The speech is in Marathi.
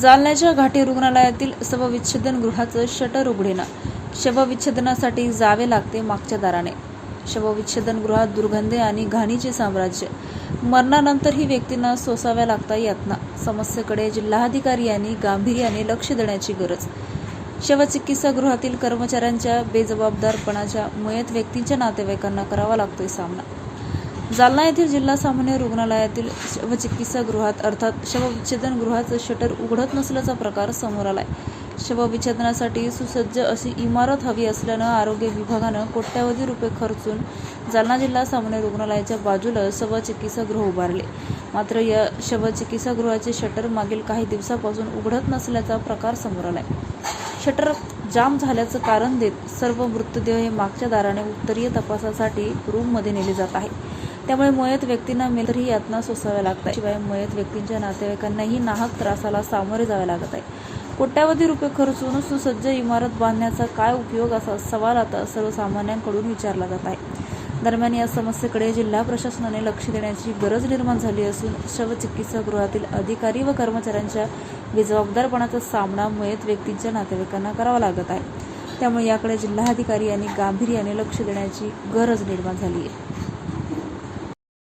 जालन्याच्या घाटी रुग्णालयातील शवविच्छेदन गृहाचं शटर उघडेना. शवविच्छेदनासाठी जावे लागते मागच्या दाराने. शवविच्छेदन गृहात दुर्गंधे आणि घाणीचे साम्राज्य. मरणानंतरही व्यक्तींना सोसाव्या लागता यातना समस्येकडे जिल्हाधिकारी यांनी गांभीर्याने लक्ष देण्याची गरज. शवचिकित्सागृहातील कर्मचाऱ्यांच्या बेजबाबदारपणाच्या मयत व्यक्तींच्या नातेवाईकांना करावा लागतोय सामना. जालना येथील जिल्हा सामान्य रुग्णालयातील शवचिकित्सागृहात अर्थात शवविच्छेदन गृहाचं शटर उघडत नसल्याचा प्रकार समोर आलाय. शवविच्छेदनासाठी सुसज्ज अशी इमारत हवी असल्यानं आरोग्य विभागानं कोट्यावधी रुपये खर्चून जालना जिल्हा सामान्य रुग्णालयाच्या बाजूला शवचिकित्सागृह उभारले. मात्र या शवचिकित्सागृहाचे शटर मागील काही दिवसापासून उघडत नसल्याचा प्रकार समोर आलाय. शटर जाम झाल्याचं कारण देत सर्व मृतदेह हे मागच्या दाराने उत्तरीय तपासासाठी रूममध्ये नेले जात आहे त्यामुळे मयत व्यक्तींना मेलतरी यातना सोसाव्या लागतात शिवाय मयत व्यक्तींच्या नातेवाईकांनाही नाहक त्रासाला सामोरे जावे लागत आहे. कोट्यावधी रुपये खर्चून सुसज्ज इमारत बांधण्याचा काय उपयोग असा सवाल आता सर्वसामान्यांकडून विचारला जात आहे. दरम्यान या समस्येकडे जिल्हा प्रशासनाने लक्ष देण्याची गरज निर्माण झाली असून शवचिकित्सागृहातील अधिकारी व कर्मचाऱ्यांच्या बेजबाबदारपणाचा सामना मयत व्यक्तींच्या नातेवाईकांना करावा लागत आहे. त्यामुळे याकडे जिल्हाधिकारी यांनी गांभीर्याने लक्ष देण्याची गरज निर्माण झाली आहे.